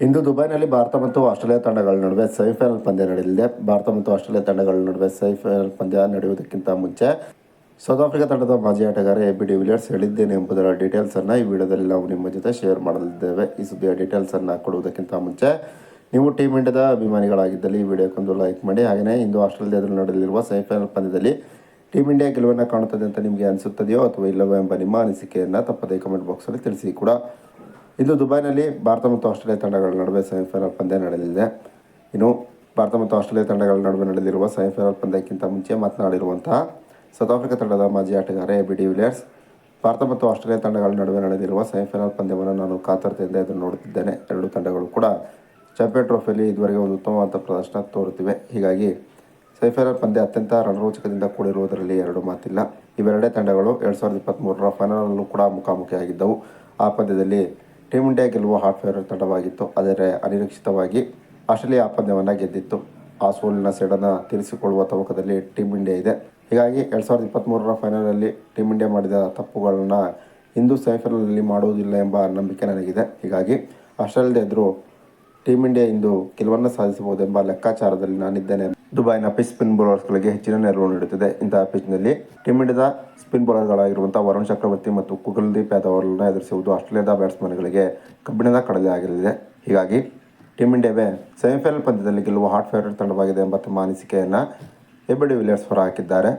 ಇಂದು ದುಬೈನಲ್ಲಿ ಭಾರತ ಮತ್ತು ಆಸ್ಟ್ರೇಲಿಯಾ ತಂಡಗಳ ನಡುವೆ ಸೆಮಿಫೈನಲ್ ಪಂದ್ಯ ನಡೆಯಲಿದೆ. ಭಾರತ ಮತ್ತು ಆಸ್ಟ್ರೇಲಿಯಾ ತಂಡಗಳ ನಡುವೆ ಸೆಮಿಫೈನಲ್ ಪಂದ್ಯ ನಡೆಯುವುದಕ್ಕಿಂತ ಮುಂಚೆ ಸೌತ್ ಆಫ್ರಿಕಾ ತಂಡದ ಮಾಜಿ ಆಟಗಾರ ಎ ಬಿ ವಿಲಿಯರ್ಸ್ ಹೇಳಿದ್ದೇನೆ ಎಂಬುದರ ಡೀಟೇಲ್ಸ್ ಅನ್ನ ಈ ವಿಡಿಯೋದಲ್ಲಿ ನಾವು ನಿಮ್ಮ ಜೊತೆ ಶೇರ್ ಮಾಡಲಿದ್ದೇವೆ. ಈ ಸುದ್ದಿಯ ಡೀಟೇಲ್ಸ್ ಅನ್ನು ಕೊಡುವುದಕ್ಕಿಂತ ಮುಂಚೆ ನೀವು ಟೀಮ್ ಇಂಡಿಯಾದ ಅಭಿಮಾನಿಗಳಾಗಿದ್ದಲ್ಲಿ ಈ ವಿಡಿಯೋಕ್ಕೊಂದು ಲೈಕ್ ಮಾಡಿ. ಹಾಗೆಯೇ ಇಂದು ಆಸ್ಟ್ರೇಲಿಯಾದಲ್ಲಿ ನಡೆಯಲಿರುವ ಸೆಮಿಫೈನಲ್ ಪಂದ್ಯದಲ್ಲಿ ಟೀಮ್ ಇಂಡಿಯಾ ಗೆಲುವನ್ನು ಕಾಣುತ್ತದೆ ಅಂತ ನಿಮಗೆ ಅನಿಸುತ್ತದೆಯೋ ಅಥವಾ ಇಲ್ಲವೋ ಎಂಬ ನಿಮ್ಮ ಅನಿಸಿಕೆಯನ್ನು ತಪ್ಪದೇ ಕಮೆಂಟ್ ಬಾಕ್ಸಲ್ಲಿ ತಿಳಿಸಿ ಕೂಡ. ಇಂದು ದುಬೈನಲ್ಲಿ ಭಾರತ ಮತ್ತು ಆಸ್ಟ್ರೇಲಿಯಾ ತಂಡಗಳ ನಡುವೆ ಸೆಮಿಫೈನಲ್ ಪಂದ್ಯ ನಡೆಯಲಿದೆ. ಇನ್ನು ಭಾರತ ಮತ್ತು ಆಸ್ಟ್ರೇಲಿಯಾ ತಂಡಗಳ ನಡುವೆ ನಡೆದಿರುವ ಸೆಮಿಫೈನಲ್ ಪಂದ್ಯಕ್ಕಿಂತ ಮುಂಚೆ ಮಾತನಾಡಿರುವಂತಹ ಸೌತ್ ಆಫ್ರಿಕಾ ತಂಡದ ಮಾಜಿ ಆಟಗಾರ ಎ ಬಿ ವಿಲಿಯರ್ಸ್, ಭಾರತ ಮತ್ತು ಆಸ್ಟ್ರೇಲಿಯಾ ತಂಡಗಳ ನಡುವೆ ನಡೆದಿರುವ ಸೆಮಿಫೈನಲ್ ಪಂದ್ಯವನ್ನು ನಾನು ಕಾತರತೆಯಿಂದ ಎದುರು ನೋಡುತ್ತಿದ್ದೇನೆ. ಎರಡು ತಂಡಗಳು ಕೂಡ ಚಾಂಪಿಯನ್ ಟ್ರೋಫಿಯಲ್ಲಿ ಇದುವರೆಗೆ ಒಂದು ಉತ್ತಮವಾದ ಪ್ರದರ್ಶನ ತೋರುತ್ತಿವೆ. ಹೀಗಾಗಿ ಸೆಮಿಫೈನಲ್ ಪಂದ್ಯ ಅತ್ಯಂತ ರಣರೋಚಕದಿಂದ ಕೂಡಿರುವುದರಲ್ಲಿ ಎರಡು ಮಾತಿಲ್ಲ. ಇವೆರಡೇ ತಂಡಗಳು ಎರಡು ಸಾವಿರದ ಇಪ್ಪತ್ತ್ಮೂರರ ಫೈನಲಲ್ಲೂ ಕೂಡ ಮುಖಾಮುಖಿಯಾಗಿದ್ದವು. ಆ ಪಂದ್ಯದಲ್ಲಿ ಟೀಮ್ ಇಂಡಿಯಾ ಗೆಲ್ಲುವ ಹಾಟ್ ತಡವಾಗಿತ್ತು ತಂಡವಾಗಿತ್ತು. ಆದರೆ ಅನಿರೀಕ್ಷಿತವಾಗಿ ಆಸ್ಟ್ರೇಲಿಯಾ ಆ ಪಂದ್ಯವನ್ನು ಗೆದ್ದಿತ್ತು. ಆ ಸೋಲಿನ ಸೆಡನ್ನು ತೀರಿಸಿಕೊಳ್ಳುವ ತವಕದಲ್ಲಿ ಟೀಮ್ ಇಂಡಿಯಾ ಇದೆ. ಹೀಗಾಗಿ ಎರಡು ಸಾವಿರದ ಇಪ್ಪತ್ತ್ಮೂರರ ಫೈನಲಲ್ಲಿ ಟೀಮ್ ಇಂಡಿಯಾ ಮಾಡಿದ ತಪ್ಪುಗಳನ್ನು ಇಂದು ಸೆಮಿಫೈನಲ್ನಲ್ಲಿ ಮಾಡುವುದಿಲ್ಲ ಎಂಬ ನಂಬಿಕೆ ನನಗಿದೆ. ಹೀಗಾಗಿ ಆಸ್ಟ್ರೇಲಿಯಾದ ಎದುರು ಟೀಮ್ ಇಂಡಿಯಾ ಇಂದು ಗೆಲುವನ್ನು ಸಾಧಿಸಬಹುದೆಂಬ ಲೆಕ್ಕಾಚಾರದಲ್ಲಿ ನಾನಿದ್ದೇನೆ. ದುಬೈನ ಪಿಚ್ ಸ್ಪಿನ್ ಬೌಲರ್ಸ್ಗಳಿಗೆ ಹೆಚ್ಚಿನ ನೆರವು ನೀಡುತ್ತಿದೆ. ಇಂತಹ ಪಿಚ್ನಲ್ಲಿ ಟೀಮ್ ಇಂಡಿಯಾದ ಸ್ಪಿನ್ ಬೌಲರ್ಗಳಾಗಿರುವಂತಹ ವರುಣ್ ಚಕ್ರವರ್ತಿ ಮತ್ತು ಕುಗಲ್ದೀಪ್ ಯಾದವ್ ಅವರನ್ನು ಎದುರಿಸುವುದು ಆಸ್ಟ್ರೇಲಿಯಾದ ಬ್ಯಾಟ್ಸ್ಮನ್ಗಳಿಗೆ ಕಬ್ಬಿಣದ ಕಡಲೆ ಆಗಲಿದೆ ಹೀಗಾಗಿ ಟೀಮ್ ಇಂಡಿಯಾವೇ ಸೆಮಿಫೈನಲ್ ಪಂದ್ಯದಲ್ಲಿ ಗೆಲ್ಲುವ ಹಾಟ್ ಫೇವರೇಟ್ ತಂಡವಾಗಿದೆ ಎಂಬ ತಮ್ಮ ಅನಿಸಿಕೆಯನ್ನು ಎಬಡಿ ವಿಲಿಯರ್ಸ್ ಹೊರ ಹಾಕಿದ್ದಾರೆ